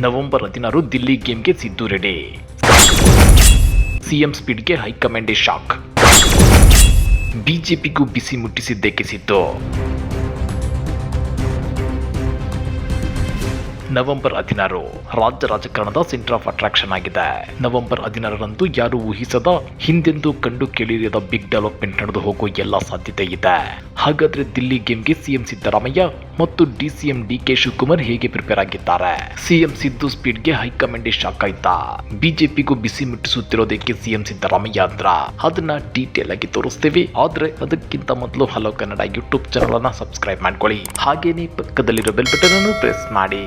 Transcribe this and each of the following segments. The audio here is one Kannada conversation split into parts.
ನವೆಂಬರ್ ಹದಿನಾರು ದಿಲ್ಲಿ ಗೇಮ್ಗೆ ಸಿದ್ದು ರೆಡಿ. ಸಿಎಂ ಸ್ಪೀಡ್ಗೆ ಹೈಕಮಾಂಡೇ ಶಾಕ್. ಬಿಜೆಪಿಗೂ ಬಿಸಿ ಮುಟ್ಟಿಸಿದ್ದೇಕೆ ಸಿದ್ದು. ನವೆಂಬರ್ ಹದಿನಾರು ರಾಜ್ಯ ರಾಜಕಾರಣದ ಸೆಂಟರ್ ಆಫ್ ಅಟ್ರಾಕ್ಷನ್ ಆಗಿದೆ. ನವೆಂಬರ್ ಹದಿನಾರರಂದು ಯಾರು ಊಹಿಸದ ಹಿಂದೆಂದು ಕಂಡು ಕೇಳಿರದ ಬಿಗ್ ಡೆವಲಪ್ಮೆಂಟ್ ನಡೆದು ಹೋಗುವ ಎಲ್ಲ ಸಾಧ್ಯತೆ ಇದೆ. ಹಾಗಾದ್ರೆ ದಿಲ್ಲಿ ಗೇಮ್ಗೆ ಸಿಎಂ ಸಿದ್ದರಾಮಯ್ಯ ಮತ್ತು ಡಿಸಿಎಂ ಡಿ ಕೆ ಶಿವಕುಮಾರ್ ಹೇಗೆ ಪ್ರಿಪೇರ್ ಆಗಿದ್ದಾರೆ? ಸಿಎಂ ಸಿದ್ದು ಸ್ಪೀಡ್ಗೆ ಹೈಕಮಾಂಡ್ ಶಾಕ್ ಆಯ್ತಾ? ಬಿಜೆಪಿಗೂ ಬಿಸಿ ಮುಟ್ಟಿಸುತ್ತಿರೋದಕ್ಕೆ ಸಿಎಂ ಸಿದ್ದರಾಮಯ್ಯ ಅಂದ್ರ? ಅದನ್ನ ಡೀಟೇಲ್ ಆಗಿ ತೋರಿಸ್ತೇವೆ. ಆದ್ರೆ ಅದಕ್ಕಿಂತ ಮೊದಲು ಹಲೋ ಕನ್ನಡ ಯೂಟ್ಯೂಬ್ ಚಾನಲ್ ಅನ್ನ ಸಬ್ಸ್ಕ್ರೈಬ್ ಮಾಡ್ಕೊಳ್ಳಿ. ಹಾಗೇನೆ ಪಕ್ಕದಲ್ಲಿರೋ ಬೆಲ್ ಬಟನ್ ಅನ್ನು ಪ್ರೆಸ್ ಮಾಡಿ.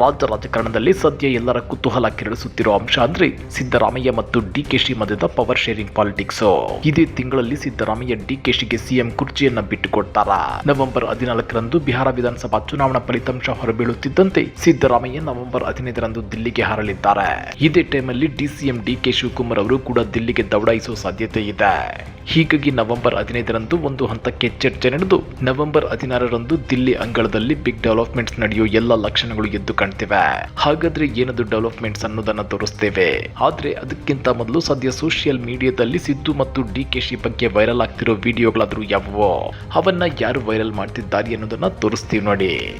ರಾಜ್ಯ ರಾಜಕಾರಣದಲ್ಲಿ ಸದ್ಯ ಎಲ್ಲರ ಕುತೂಹಲ ಕೆರಳಿಸುತ್ತಿರುವ ಅಂಶ ಅಂದ್ರೆ ಸಿದ್ದರಾಮಯ್ಯ ಮತ್ತು ಡಿಕೆಶಿ ಮಧ್ಯದ ಪವರ್ ಶೇರಿಂಗ್ ಪಾಲಿಟಿಕ್ಸ್ ಇದೇ ತಿಂಗಳಲ್ಲಿ ಸಿದ್ದರಾಮಯ್ಯ ಡಿಕೆಶಿಗೆ ಸಿಎಂ ಕುರ್ಚಿಯನ್ನ ಬಿಟ್ಟುಕೊಡ್ತಾರ. ನವೆಂಬರ್ ಹದಿನಾಲ್ಕರಂದು ಬಿಹಾರ ವಿಧಾನಸಭಾ ಚುನಾವಣಾ ಫಲಿತಾಂಶ ಹೊರಬೀಳುತ್ತಿದ್ದಂತೆ ಸಿದ್ದರಾಮಯ್ಯ ನವೆಂಬರ್ ಹದಿನೈದರಂದು ದಿಲ್ಲಿಗೆ ಹಾರಲಿದ್ದಾರೆ. ಇದೇ ಟೈಮಲ್ಲಿ ಡಿಸಿಎಂ ಡಿಕೆ ಶಿವಕುಮಾರ್ ಅವರು ಕೂಡ ದಿಲ್ಲಿಗೆ ದೌಡಾಯಿಸುವ ಸಾಧ್ಯತೆ ಇದೆ. ಹೀಗಾಗಿ ನವೆಂಬರ್ ಹದಿನೈದರಂದು ಒಂದು ಹಂತಕ್ಕೆ ಚರ್ಚೆ ನಡೆದು, ನವೆಂಬರ್ ಹದಿನಾರರಂದು ದಿಲ್ಲಿ ಅಂಗಳದಲ್ಲಿ ಬಿಗ್ ಡೆವಲಪ್ಮೆಂಟ್ಸ್ ನಡೆಯುವ ಎಲ್ಲ ಲಕ್ಷಣಗಳು ಎದ್ದು ಕಾಣ್ತಿವೆ. ಹಾಗಾದ್ರೆ ಏನದು ಡೆವಲಪ್ಮೆಂಟ್ಸ್ ಅನ್ನೋದನ್ನ ತೋರಿಸ್ತೇವೆ. ಆದ್ರೆ ಅದಕ್ಕಿಂತ ಮೊದಲು ಸದ್ಯ ಸೋಷಿಯಲ್ ಮೀಡಿಯಾದಲ್ಲಿ ಸಿದ್ದು ಮತ್ತು ಡಿ ಕೆ ಶಿ ಬಗ್ಗೆ ವೈರಲ್ ಆಗ್ತಿರೋ ವಿಡಿಯೋಗಳಾದ್ರೂ ಯಾವುವು? ಅವನ್ನ ಯಾರು ವೈರಲ್ ಮಾಡ್ತಿದ್ದಾರೆ ಅನ್ನೋದನ್ನ ತೋರಿಸ್ತೀವಿ ನೋಡಿ.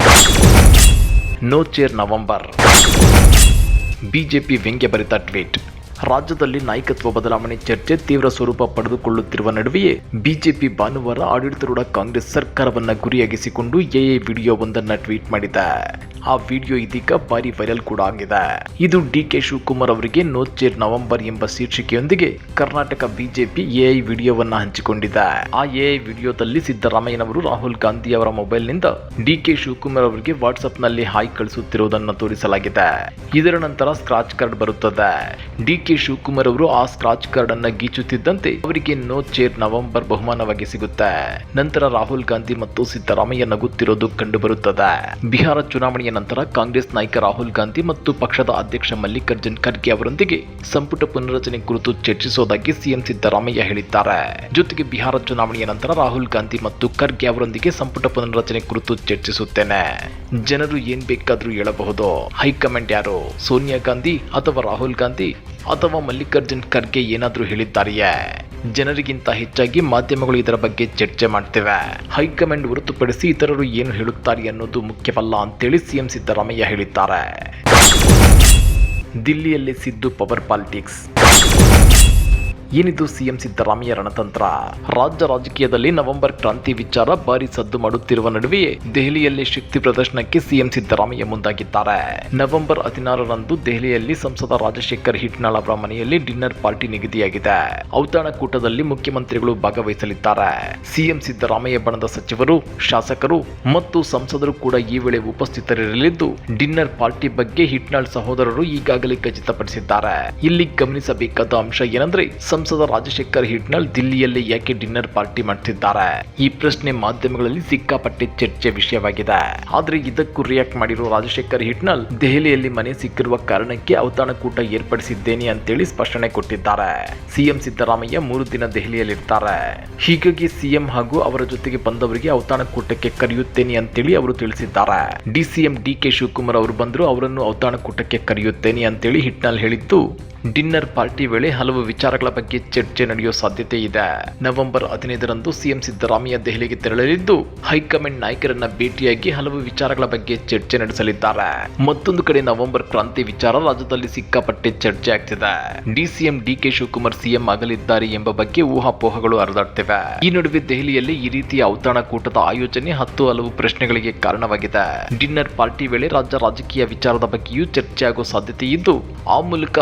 ನೋ ಚೇರ್ ನವೆಂಬರ್ ಬಿಜೆಪಿ ವ್ಯಂಗ್ಯ ಭರಿತ ಟ್ವೀಟ್. ರಾಜ್ಯದಲ್ಲಿ ನಾಯಕತ್ವ ಬದಲಾವಣೆ ಚರ್ಚೆ ತೀವ್ರ ಸ್ವರೂಪ ಪಡೆದುಕೊಳ್ಳುತ್ತಿರುವ ನಡುವೆಯೇ ಬಿಜೆಪಿ ಭಾನುವಾರ ಆಡಳಿತಾರೂಢ ಕಾಂಗ್ರೆಸ್ ಸರ್ಕಾರವನ್ನ ಗುರಿಯಾಗಿಸಿಕೊಂಡು ಎಎ ವಿಡಿಯೋವೊಂದನ್ನ ಟ್ವೀಟ್ ಮಾಡಿದೆ. ಆ ವಿಡಿಯೋ ಇದೀಗ ಭಾರಿ ವೈರಲ್ ಕೂಡ ಆಗಿದೆ. ಇದು ಡಿ ಕೆ ಶಿವಕುಮಾರ್ ಅವರಿಗೆ ನೋ ಚೇರ್ ನವೆಂಬರ್ ಎಂಬ ಶೀರ್ಷಿಕೆಯೊಂದಿಗೆ ಕರ್ನಾಟಕ ಬಿಜೆಪಿ ಎಐ ವಿಡಿಯೋವನ್ನ ಹಂಚಿಕೊಂಡಿದೆ. ಆ ಎಐ ವಿಡಿಯೋದಲ್ಲಿ ಸಿದ್ದರಾಮಯ್ಯನವರು ರಾಹುಲ್ ಗಾಂಧಿ ಅವರ ಮೊಬೈಲ್ನಿಂದ ಡಿ ಕೆ ಶಿವಕುಮಾರ್ ಅವರಿಗೆ ವಾಟ್ಸ್ಆಪ್ನಲ್ಲಿ ಹಾಯ್ ಕಳಿಸುತ್ತಿರುವುದನ್ನು ತೋರಿಸಲಾಗಿದೆ. ಇದರ ನಂತರ ಸ್ಕ್ರಾಚ್ ಕಾರ್ಡ್ ಬರುತ್ತದೆ. ಡಿ ಕೆ ಶಿವಕುಮಾರ್ ಅವರು ಆ ಸ್ಕ್ರಾಚ್ ಕಾರ್ಡ್ ಅನ್ನ ಗೀಚುತ್ತಿದ್ದಂತೆ ಅವರಿಗೆ ನೋ ಚೇರ್ ನವೆಂಬರ್ ಬಹುಮಾನವಾಗಿ ಸಿಗುತ್ತೆ. ನಂತರ ರಾಹುಲ್ ಗಾಂಧಿ ಮತ್ತು ಸಿದ್ದರಾಮಯ್ಯ ನಗುತ್ತಿರೋದು ಕಂಡುಬರುತ್ತದೆ. ಬಿಹಾರ ಚುನಾವಣೆಯ ನಂತರ ಕಾಂಗ್ರೆಸ್ ನಾಯಕ ರಾಹುಲ್ ಗಾಂಧಿ ಮತ್ತು ಪಕ್ಷದ ಅಧ್ಯಕ್ಷ ಮಲ್ಲಿಕಾರ್ಜುನ್ ಖರ್ಗೆ ಅವರೊಂದಿಗೆ ಸಂಪುಟ ಪುನರಚನೆ ಕುರಿತು ಚರ್ಚಿಸುವುದಾಗಿ ಸಿಎಂ ಸಿದ್ದರಾಮಯ್ಯ ಹೇಳಿದ್ದಾರೆ. ಜೊತೆಗೆ ಬಿಹಾರ ಚುನಾವಣೆಯ ನಂತರ ರಾಹುಲ್ ಗಾಂಧಿ ಮತ್ತು ಖರ್ಗೆ ಅವರೊಂದಿಗೆ ಸಂಪುಟ ಪುನರಚನೆ ಕುರಿತು ಚರ್ಚಿಸುತ್ತೇನೆ. ಜನರು ಏನ್ ಬೇಕಾದ್ರೂ ಹೇಳಬಹುದು. ಹೈಕಮಾಂಡ್ ಯಾರು? ಸೋನಿಯಾ ಗಾಂಧಿ ಅಥವಾ ರಾಹುಲ್ ಗಾಂಧಿ? ಅಥವಾ ಮಲ್ಲಿಕಾರ್ಜುನ್ ಖರ್ಗೆ ಏನಾದರೂ ಹೇಳಿದ್ದಾರೆಯೇ? ಜನರಿಗಿಂತ ಹೆಚ್ಚಾಗಿ ಮಾಧ್ಯಮಗಳು ಇದರ ಬಗ್ಗೆ ಚರ್ಚೆ ಮಾಡ್ತೇವೆ. ಹೈಕಮಾಂಡ್ ಹೊರತುಪಡಿಸಿ ಇತರರು ಏನು ಹೇಳುತ್ತಾರೆ ಅನ್ನೋದು ಮುಖ್ಯವಲ್ಲ ಅಂತೇಳಿ ಸಿಎಂ ಸಿದ್ದರಾಮಯ್ಯ ಹೇಳಿದ್ದಾರೆ. ದಿಲ್ಲಿಯಲ್ಲಿ ಸಿದ್ದು ಪವರ್ ಪಾಲಿಟಿಕ್ಸ್. ಏನಿದು ಸಿಎಂ ಸಿದ್ದರಾಮಯ್ಯ ರಣತಂತ್ರ? ರಾಜ್ಯ ರಾಜಕೀಯದಲ್ಲಿ ನವೆಂಬರ್ ಕ್ರಾಂತಿ ವಿಚಾರ ಭಾರಿ ಸದ್ದು ಮಾಡುತ್ತಿರುವ ನಡುವೆಯೇ ದೆಹಲಿಯಲ್ಲಿ ಶಕ್ತಿ ಪ್ರದರ್ಶನಕ್ಕೆ ಸಿಎಂ ಸಿದ್ದರಾಮಯ್ಯ ಮುಂದಾಗಿದ್ದಾರೆ. ನವೆಂಬರ್ ಹದಿನಾರರಂದು ದೆಹಲಿಯಲ್ಲಿ ಸಂಸದ ರಾಜಶೇಖರ್ ಹಿಟ್ನಾಳ ಅವರ ಮನೆಯಲ್ಲಿ ಡಿನ್ನರ್ ಪಾರ್ಟಿ ನಿಗದಿಯಾಗಿದೆ. ಔತಣಕೂಟದಲ್ಲಿ ಮುಖ್ಯಮಂತ್ರಿಗಳು ಭಾಗವಹಿಸಲಿದ್ದಾರೆ. ಸಿಎಂ ಸಿದ್ದರಾಮಯ್ಯ ಬಣದ ಸಚಿವರು, ಶಾಸಕರು ಮತ್ತು ಸಂಸದರು ಕೂಡ ಈ ವೇಳೆ ಉಪಸ್ಥಿತರಿರಲಿದ್ದು, ಡಿನ್ನರ್ ಪಾರ್ಟಿ ಬಗ್ಗೆ ಹಿಟ್ನಾಳ್ ಸಹೋದರರು ಈಗಾಗಲೇ ಖಚಿತಪಡಿಸಿದ್ದಾರೆ. ಇಲ್ಲಿ ಗಮನಿಸಬೇಕಾದ ಅಂಶ ಏನಂದ್ರೆ ಸಂಸದ ರಾಜಶೇಖರ್ ಹಿಟ್ನಲ್ ದಿಲ್ಲಿಯಲ್ಲಿ ಯಾಕೆ ಡಿನ್ನರ್ ಪಾರ್ಟಿ ಮಾಡ್ತಿದ್ದಾರೆ? ಈ ಪ್ರಶ್ನೆ ಮಾಧ್ಯಮಗಳಲ್ಲಿ ಸಿಕ್ಕಾಪಟ್ಟೆ ಚರ್ಚೆ ವಿಷಯವಾಗಿದೆ. ಆದ್ರೆ ಇದಕ್ಕೂ ರಿಯಾಕ್ಟ್ ಮಾಡಿರೋ ರಾಜಶೇಖರ್ ಹಿಟ್ನಲ್ ದೆಹಲಿಯಲ್ಲಿ ಮನೆ ಸಿಕ್ಕಿರುವ ಕಾರಣಕ್ಕೆ ಔತಣಕೂಟ ಏರ್ಪಡಿಸಿದ್ದೇನೆ ಅಂತೇಳಿ ಸ್ಪಷ್ಟನೆ ಕೊಟ್ಟಿದ್ದಾರೆ. ಸಿಎಂ ಸಿದ್ದರಾಮಯ್ಯ ಮೂರು ದಿನ ದೆಹಲಿಯಲ್ಲಿರ್ತಾರೆ. ಹೀಗಾಗಿ ಸಿಎಂ ಹಾಗೂ ಅವರ ಜೊತೆಗೆ ಬಂದವರಿಗೆ ಔತಣಕೂಟಕ್ಕೆ ಕರೆಯುತ್ತೇನೆ ಅಂತೇಳಿ ಅವರು ತಿಳಿಸಿದ್ದಾರೆ. ಡಿಸಿಎಂ ಡಿ ಕೆ ಶಿವಕುಮಾರ್ ಅವರು ಬಂದರು ಅವರನ್ನು ಔತಣಕೂಟಕ್ಕೆ ಕರೆಯುತ್ತೇನೆ ಅಂತೇಳಿ ಹಿಟ್ನಲ್ ಹೇಳಿದ್ದು ಡಿನ್ನರ್ ಪಾರ್ಟಿ ವೇಳೆ ಹಲವು ವಿಚಾರಗಳ ಬಗ್ಗೆ ಚರ್ಚೆ ನಡೆಯುವ ಸಾಧ್ಯತೆ ಇದೆ. ನವೆಂಬರ್ ಹದಿನೈದರಂದು ಸಿಎಂ ಸಿದ್ದರಾಮಯ್ಯ ದೆಹಲಿಗೆ ತೆರಳಲಿದ್ದು, ಹೈಕಮಾಂಡ್ ನಾಯಕರನ್ನ ಭೇಟಿಯಾಗಿ ಹಲವು ವಿಚಾರಗಳ ಬಗ್ಗೆ ಚರ್ಚೆ ನಡೆಸಲಿದ್ದಾರೆ. ಮತ್ತೊಂದು ಕಡೆ ನವೆಂಬರ್ ಕ್ರಾಂತಿ ವಿಚಾರ ರಾಜ್ಯದಲ್ಲಿ ಸಿಕ್ಕಾಪಟ್ಟೆ ಚರ್ಚೆ ಆಗ್ತಿದೆ. DCM D K Shivakumar CM ಆಗಲಿದ್ದಾರೆ ಎಂಬ ಬಗ್ಗೆ ಊಹಾಪೋಹಗಳು ಹರಿದಾಡ್ತಿವೆ. ಈ ನಡುವೆ ದೆಹಲಿಯಲ್ಲಿ ಈ ರೀತಿಯ ಔತಣಕೂಟದ ಆಯೋಜನೆ ಹತ್ತು ಹಲವು ಪ್ರಶ್ನೆಗಳಿಗೆ ಕಾರಣವಾಗಿದೆ. ಡಿನ್ನರ್ ಪಾರ್ಟಿ ವೇಳೆ ರಾಜ್ಯ ರಾಜಕೀಯ ವಿಚಾರದ ಬಗ್ಗೆಯೂ ಚರ್ಚೆ ಆಗುವ ಸಾಧ್ಯತೆ ಇದ್ದು, ಆ ಮೂಲಕ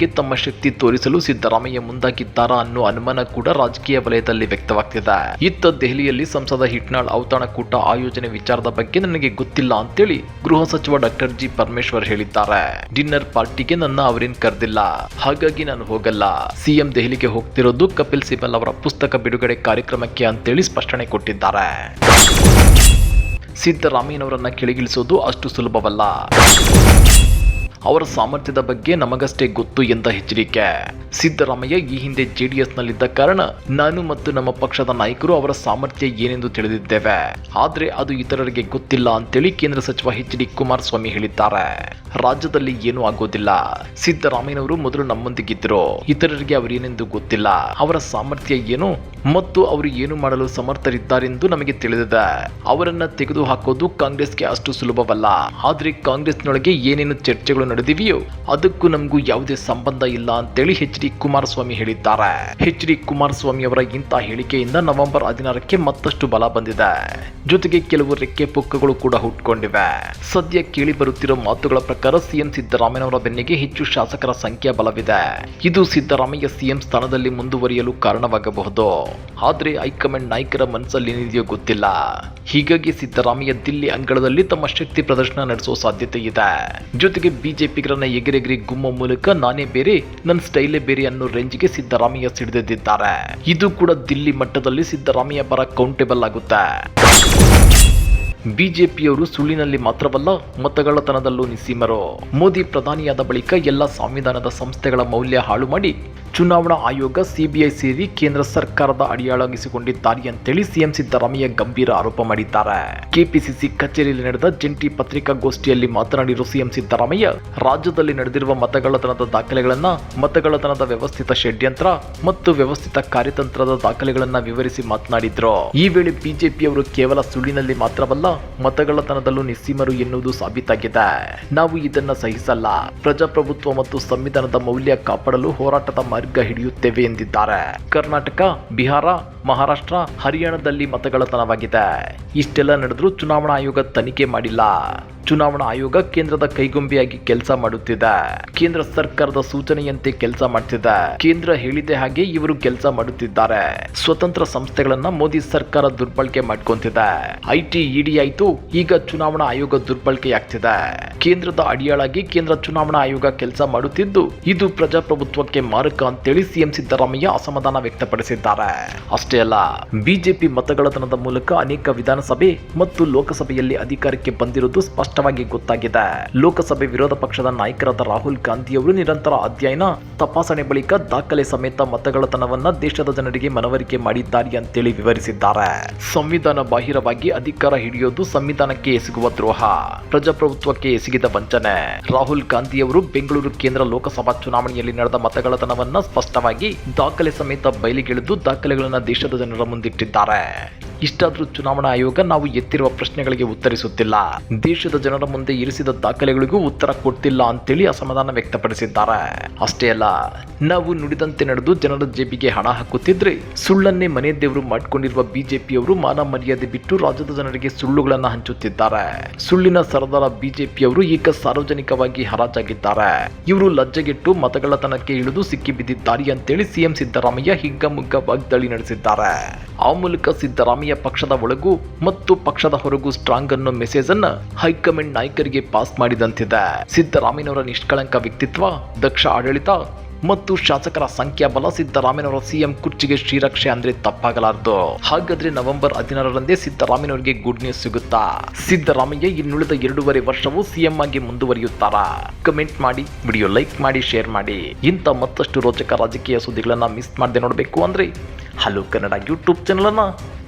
ಹೈಕಮಾಂಡ್ಗೆ ತಮ್ಮ ಶಕ್ತಿ ತೋರಿಸಲು ಸಿದ್ದರಾಮಯ್ಯ ಮುಂದಾಗಿದ್ದಾರಾ ಅನ್ನೋ ಅನುಮಾನ ಕೂಡ ರಾಜಕೀಯ ವಲಯದಲ್ಲಿ ವ್ಯಕ್ತವಾಗ್ತಿದೆ. ಇತ್ತ ದೆಹಲಿಯಲ್ಲಿ ಸಂಸದ ಹಿಟ್ನಾಳ್ ಔತಣಕೂಟ ಆಯೋಜನೆ ವಿಚಾರದ ಬಗ್ಗೆ ನನಗೆ ಗೊತ್ತಿಲ್ಲ ಅಂತೇಳಿ ಗೃಹ ಸಚಿವ ಡಾಕ್ಟರ್ ಜಿ ಪರಮೇಶ್ವರ್ ಹೇಳಿದ್ದಾರೆ. ಡಿನ್ನರ್ ಪಾರ್ಟಿಗೆ ನನ್ನ ಅವರೇನ್ ಕರೆದಿಲ್ಲ. ಹಾಗಾಗಿ ನಾನು ಹೋಗಲ್ಲ. ಸಿಎಂ ದೆಹಲಿಗೆ ಹೋಗ್ತಿರೋದು ಕಪಿಲ್ ಸಿಬಲ್ ಅವರ ಪುಸ್ತಕ ಬಿಡುಗಡೆ ಕಾರ್ಯಕ್ರಮಕ್ಕೆ ಅಂತೇಳಿ ಸ್ಪಷ್ಟನೆ ಕೊಟ್ಟಿದ್ದಾರೆ. ಸಿದ್ದರಾಮಯ್ಯನವರನ್ನ ಕೆಳಗಿಳಿಸೋದು ಅಷ್ಟು ಸುಲಭವಲ್ಲ. ಅವರ ಸಾಮರ್ಥ್ಯದ ಬಗ್ಗೆ ನಮಗಷ್ಟೇ ಗೊತ್ತು ಎಂದ ಎಚ್ಚರಿಕೆ. ಸಿದ್ದರಾಮಯ್ಯ ಈ ಹಿಂದೆ ಜೆಡಿಎಸ್ ನಲ್ಲಿದ್ದ ಕಾರಣ ನಾನು ಮತ್ತು ನಮ್ಮ ಪಕ್ಷದ ನಾಯಕರು ಅವರ ಸಾಮರ್ಥ್ಯ ಏನೆಂದು ತಿಳಿದಿದ್ದೇವೆ. ಆದರೆ ಅದು ಇತರರಿಗೆ ಗೊತ್ತಿಲ್ಲ ಅಂತೇಳಿ ಕೇಂದ್ರ ಸಚಿವ ಎಚ್ ಡಿ ಕುಮಾರಸ್ವಾಮಿ ಹೇಳಿದ್ದಾರೆ. ರಾಜ್ಯದಲ್ಲಿ ಏನೂ ಆಗೋದಿಲ್ಲ. ಸಿದ್ದರಾಮಯ್ಯನವರು ಮೊದಲು ನಮ್ಮೊಂದಿಗಿದ್ದರು. ಇತರರಿಗೆ ಅವರೇನೆಂದು ಗೊತ್ತಿಲ್ಲ. ಅವರ ಸಾಮರ್ಥ್ಯ ಏನು ಮತ್ತು ಅವರು ಏನು ಮಾಡಲು ಸಮರ್ಥರಿದ್ದಾರೆಂದು ನಮಗೆ ತಿಳಿದಿದೆ. ಅವರನ್ನ ತೆಗೆದು ಹಾಕೋದು ಕಾಂಗ್ರೆಸ್ಗೆ ಅಷ್ಟು ಸುಲಭವಲ್ಲ. ಆದ್ರೆ ಕಾಂಗ್ರೆಸ್ನೊಳಗೆ ಏನೇನು ಚರ್ಚೆಗಳು ನಡೆದಿವೆಯೋ? ಅದಕ್ಕೂ ನಮಗೂ ಯಾವುದೇ ಸಂಬಂಧ ಇಲ್ಲ ಅಂತೇಳಿ ಎಚ್ ಡಿ ಕುಮಾರಸ್ವಾಮಿ ಹೇಳಿದ್ದಾರೆ. ಎಚ್ ಡಿ ಕುಮಾರಸ್ವಾಮಿ ಅವರ ಇಂತಹ ಹೇಳಿಕೆಯಿಂದ ನವೆಂಬರ್ ಹದಿನಾರಕ್ಕೆ ಮತ್ತಷ್ಟು ಬಲ ಬಂದಿದೆ. ಜೊತೆಗೆ ಕೆಲವು ರೆಕ್ಕೆ ಪುಕ್ಕಗಳು ಕೂಡ ಹುಟ್ಕೊಂಡಿವೆ. ಸದ್ಯ ಕೇಳಿ ಬರುತ್ತಿರೋ ಮಾತುಗಳ ಪ್ರಕಾರ ಸಿಎಂ ಸಿದ್ದರಾಮಯ್ಯನವರ ಬೆನ್ನಿಗೆ ಹೆಚ್ಚು ಶಾಸಕರ ಸಂಖ್ಯಾ ಬಲವಿದೆ. ಇದು ಸಿದ್ದರಾಮಯ್ಯ ಸಿಎಂ ಸ್ಥಾನದಲ್ಲಿ ಮುಂದುವರಿಯಲು ಕಾರಣವಾಗಬಹುದು. ಆದ್ರೆ ಹೈಕಮಾಂಡ್ ನಾಯಕರ ಮನಸ್ಸಲ್ಲಿ ಏನಿದೆಯೋ ಗೊತ್ತಿಲ್ಲ. ಹೀಗಾಗಿ ಸಿದ್ದರಾಮಯ್ಯ ದಿಲ್ಲಿ ಅಂಗಳದಲ್ಲಿ ತಮ್ಮ ಶಕ್ತಿ ಪ್ರದರ್ಶನ ನಡೆಸುವ ಸಾಧ್ಯತೆ ಇದೆ. ಜೊತೆಗೆ ಬಿಜೆಪಿಗರನ್ನ ಎಗರೆಗರಿ ಗುಮ್ಮ ಮೂಲಕ ನಾನೇ ಬೇರೆ ನನ್ನ ಸ್ಟೈಲೇ ಬೇರೆ ಅನ್ನೋ ರೇಂಜ್ಗೆ ಸಿದ್ದರಾಮಯ್ಯ ಸಿಡಿದಿದ್ದಾರೆ ಇದು ಕೂಡ ದಿಲ್ಲಿ ಮಟ್ಟದಲ್ಲಿ ಸಿದ್ದರಾಮಯ್ಯ ಪರ ಕೌಂಟೇಬಲ್ ಆಗುತ್ತೆ. ಬಿಜೆಪಿಯವರು ಸುಳ್ಳಿನಲ್ಲಿ ಮಾತ್ರವಲ್ಲ ಮತಗಳತನದಲ್ಲೂ ನಿಸೀಮರು ಮೋದಿ ಪ್ರಧಾನಿಯಾದ ಬಳಿಕ ಎಲ್ಲ ಸಂವಿಧಾನದ ಸಂಸ್ಥೆಗಳ ಮೌಲ್ಯ ಹಾಳು ಮಾಡಿ ಚುನಾವಣಾ ಆಯೋಗ ಸಿಬಿಐ ಸೇರಿ ಕೇಂದ್ರ ಸರ್ಕಾರದ ಅಡಿಯಾಳಾಗಿಸಿಕೊಂಡಿದ್ದಾರೆ ಅಂತೇಳಿ ಸಿಎಂ ಸಿದ್ದರಾಮಯ್ಯ ಗಂಭೀರ ಆರೋಪ ಮಾಡಿದ್ದಾರೆ. ಕೆಪಿಸಿಸಿ ಕಚೇರಿಯಲ್ಲಿ ನಡೆದ ಜಂಟಿ ಪತ್ರಿಕಾಗೋಷ್ಠಿಯಲ್ಲಿ ಮಾತನಾಡಿರುವ ಸಿಎಂ ಸಿದ್ದರಾಮಯ್ಯ, ರಾಜ್ಯದಲ್ಲಿ ನಡೆದಿರುವ ಮತಗಳತನದ ದಾಖಲೆಗಳನ್ನ ಮತಗಳತನದ ವ್ಯವಸ್ಥಿತ ಷಡ್ಯಂತ್ರ ಮತ್ತು ವ್ಯವಸ್ಥಿತ ಕಾರ್ಯತಂತ್ರದ ದಾಖಲೆಗಳನ್ನ ವಿವರಿಸಿ ಮಾತನಾಡಿದ್ರು. ಈ ವೇಳೆ ಬಿಜೆಪಿಯವರು ಕೇವಲ ಸುಳ್ಳಿನಲ್ಲಿ ಮಾತ್ರವಲ್ಲ ಮತಗಳತನದಲ್ಲೂ ನಿಸ್ಸೀಮರು ಎನ್ನುವುದು ಸಾಬೀತಾಗಿದೆ. ನಾವು ಇದನ್ನ ಸಹಿಸಲ್ಲ. ಪ್ರಜಾಪ್ರಭುತ್ವ ಮತ್ತು ಸಂವಿಧಾನದ ಮೌಲ್ಯ ಕಾಪಾಡಲು ಹೋರಾಟದ ಮಾರ್ಗ ಹಿಡಿಯುತ್ತೇವೆ ಎಂದಿದ್ದಾರೆ. ಕರ್ನಾಟಕ ಬಿಹಾರ ಮಹಾರಾಷ್ಟ್ರ ಹರಿಯಾಣದಲ್ಲಿ ಮತಗಳತನವಾಗಿದೆ ಇಷ್ಟೆಲ್ಲ ನಡೆದರೂ ಚುನಾವಣಾ ಆಯೋಗ ತನಿಖೆ ಮಾಡಿಲ್ಲ. ಚುನಾವಣಾ ಆಯೋಗ ಕೇಂದ್ರದ ಕೈಗೊಂಬೆಯಾಗಿ ಕೆಲಸ ಮಾಡುತ್ತಿದೆ. ಕೇಂದ್ರ ಸರ್ಕಾರದ ಸೂಚನೆಯಂತೆ ಕೆಲಸ ಮಾಡುತ್ತಿದೆ ಕೇಂದ್ರ ಹೇಳಿದೆ ಹಾಗೆ ಇವರು ಕೆಲಸ ಮಾಡುತ್ತಿದ್ದಾರೆ. ಸ್ವತಂತ್ರ ಸಂಸ್ಥೆಗಳನ್ನ ಮೋದಿ ಸರ್ಕಾರ ದುರ್ಬಳಕೆ ಮಾಡ್ಕೊಂತಿದೆ. ಐಟಿ, ಇಡಿ ಆಯ್ತು, ಈಗ ಚುನಾವಣಾ ಆಯೋಗ ದುರ್ಬಳಕೆ ಆಗ್ತಿದೆ ಕೇಂದ್ರದ ಅಡಿಯಾಳಾಗಿ ಕೇಂದ್ರ ಚುನಾವಣಾ ಆಯೋಗ ಕೆಲಸ ಮಾಡುತ್ತಿದ್ದು, ಇದು ಪ್ರಜಾಪ್ರಭುತ್ವಕ್ಕೆ ಮಾರಕ ಅಂತೇಳಿ ಸಿಎಂ ಸಿದ್ದರಾಮಯ್ಯ ಅಸಮಾಧಾನ ವ್ಯಕ್ತಪಡಿಸಿದ್ದಾರೆ. ಅಷ್ಟೇ ಅಲ್ಲ, ಬಿಜೆಪಿ ಮತಗಳತನದ ಮೂಲಕ ಅನೇಕ ವಿಧಾನಸಭೆ ಮತ್ತು ಲೋಕಸಭೆಯಲ್ಲಿ ಅಧಿಕಾರಕ್ಕೆ ಬಂದಿರುವುದು ಸ್ಪಷ್ಟವಾಗಿ ಗೊತ್ತಾಗಿದೆ. ಲೋಕಸಭೆ ವಿರೋಧ ಪಕ್ಷದ ನಾಯಕರಾದ ರಾಹುಲ್ ಗಾಂಧಿಯವರು ನಿರಂತರ ಅಧ್ಯಯನ, ತಪಾಸಣೆ ಬಳಿಕ ದಾಖಲೆ ಸಮೇತ ಮತಗಳತನವನ್ನ ದೇಶದ ಜನರಿಗೆ ಮನವರಿಕೆ ಮಾಡಿದ್ದಾರೆ ಅಂತೇಳಿ ವಿವರಿಸಿದ್ದಾರೆ. ಸಂವಿಧಾನ ಬಾಹಿರವಾಗಿ ಅಧಿಕಾರ ಹಿಡಿಯೋದು ಸಂವಿಧಾನಕ್ಕೆ ಎಸಗುವ ದ್ರೋಹ, ಪ್ರಜಾಪ್ರಭುತ್ವಕ್ಕೆ ಎಸಗಿದ ವಂಚನೆ. ರಾಹುಲ್ ಗಾಂಧಿಯವರು ಬೆಂಗಳೂರು ಕೇಂದ್ರ ಲೋಕಸಭಾ ಚುನಾವಣೆಯಲ್ಲಿ ನಡೆದ ಮತಗಳತನವನ್ನ ಸ್ಪಷ್ಟವಾಗಿ ದಾಖಲೆ ಸಮೇತ ಬಯಲಿಗೆಳೆದು ದಾಖಲೆಗಳನ್ನು ದೇಶದ ಜನರ ಮುಂದಿಟ್ಟಿದ್ದಾರೆ. ಇಷ್ಟಾದ್ರೂ ಚುನಾವಣಾ ಆಯೋಗ ನಾವು ಎತ್ತಿರುವ ಪ್ರಶ್ನೆಗಳಿಗೆ ಉತ್ತರಿಸುತ್ತಿಲ್ಲ. ದೇಶದ ಜನರ ಮುಂದೆ ಇರಿಸಿದ ದಾಖಲೆಗಳಿಗೂ ಉತ್ತರ ಕೊಡ್ತಿಲ್ಲ ಅಂತೇಳಿ ಅಸಮಾಧಾನ ವ್ಯಕ್ತಪಡಿಸಿದ್ದಾರೆ. ಅಷ್ಟೇ ಅಲ್ಲ, ನಾವು ನುಡಿದಂತೆ ನಡೆದು ಜನರ ಜೇಬಿಗೆ ಹಣ ಹಾಕುತ್ತಿದ್ರೆ ಸುಳ್ಳನ್ನೇ ಮನೆ ದೇವರು ಮಾಡಿಕೊಂಡಿರುವ ಬಿಜೆಪಿಯವರು ಮಾನ ಮರ್ಯಾದೆ ಬಿಟ್ಟು ರಾಜ್ಯದ ಜನರಿಗೆ ಸುಳ್ಳುಗಳನ್ನ ಹಂಚುತ್ತಿದ್ದಾರೆ. ಸುಳ್ಳಿನ ಸರದಾರ ಬಿಜೆಪಿಯವರು ಈಗ ಸಾರ್ವಜನಿಕವಾಗಿ ಹರಾಜಾಗಿದ್ದಾರೆ. ಇವರು ಲಜ್ಜೆಗೆಟ್ಟು ಮತಗಳತನಕ್ಕೆ ಇಳಿದು ಸಿಕ್ಕಿಬಿದ್ದಿದ್ದಾರೆ ಅಂತೇಳಿ ಸಿಎಂ ಸಿದ್ದರಾಮಯ್ಯ ಹಿಗ್ಗಮುಗ್ಗ ವಾಗ್ದಾಳಿ ನಡೆಸಿದ್ದಾರೆ. ಆ ಮೂಲಕ ಸಿದ್ದರಾಮಯ್ಯ ಪಕ್ಷದ ಒಳಗೂ ಮತ್ತು ಪಕ್ಷದ ಹೊರಗೂ ಸ್ಟ್ರಾಂಗ್ ಅನ್ನೋ ಮೆಸೇಜ್ ಅನ್ನ ಹೈಕಮಾಂಡ್ ನಾಯಕರಿಗೆ ಪಾಸ್ ಮಾಡಿದಂತಿದೆ. ಸಿದ್ದರಾಮಯ್ಯನವರ ನಿಷ್ಕಳಂಕ ವ್ಯಕ್ತಿತ್ವ, ದಕ್ಷ ಆಡಳಿತ ಮತ್ತು ಶಾಸಕರ ಸಂಖ್ಯಾಬಲ ಸಿದ್ದರಾಮಯ್ಯನವರ ಸಿಎಂ ಕುರ್ಚಿಗೆ ಶ್ರೀರಕ್ಷೆ ಅಂದ್ರೆ ತಪ್ಪಾಗಲಾರದು. ಹಾಗಾದ್ರೆ ನವೆಂಬರ್ ಹದಿನಾರರಂದೇ ಸಿದ್ದರಾಮಯ್ಯನವರಿಗೆ ಗುಡ್ ನ್ಯೂಸ್ ಸಿಗುತ್ತಾ? ಸಿದ್ದರಾಮಯ್ಯ ಇನ್ನುಳಿದ ಎರಡೂವರೆ ವರ್ಷವೂ ಸಿಎಂ ಆಗಿ ಮುಂದುವರಿಯುತ್ತಾರಾ? ಕಮೆಂಟ್ ಮಾಡಿ ವಿಡಿಯೋ ಲೈಕ್ ಮಾಡಿ ಶೇರ್ ಮಾಡಿ. ಇಂಥ ಮತ್ತಷ್ಟು ರೋಚಕ ರಾಜಕೀಯ ಸುದ್ದಿಗಳನ್ನ ಮಿಸ್ ಮಾಡದೆ ನೋಡಬೇಕು ಅಂದ್ರೆ ಹಲೋ ಕನ್ನಡ ಯೂಟ್ಯೂಬ್ ಚಾನಲನ್ನು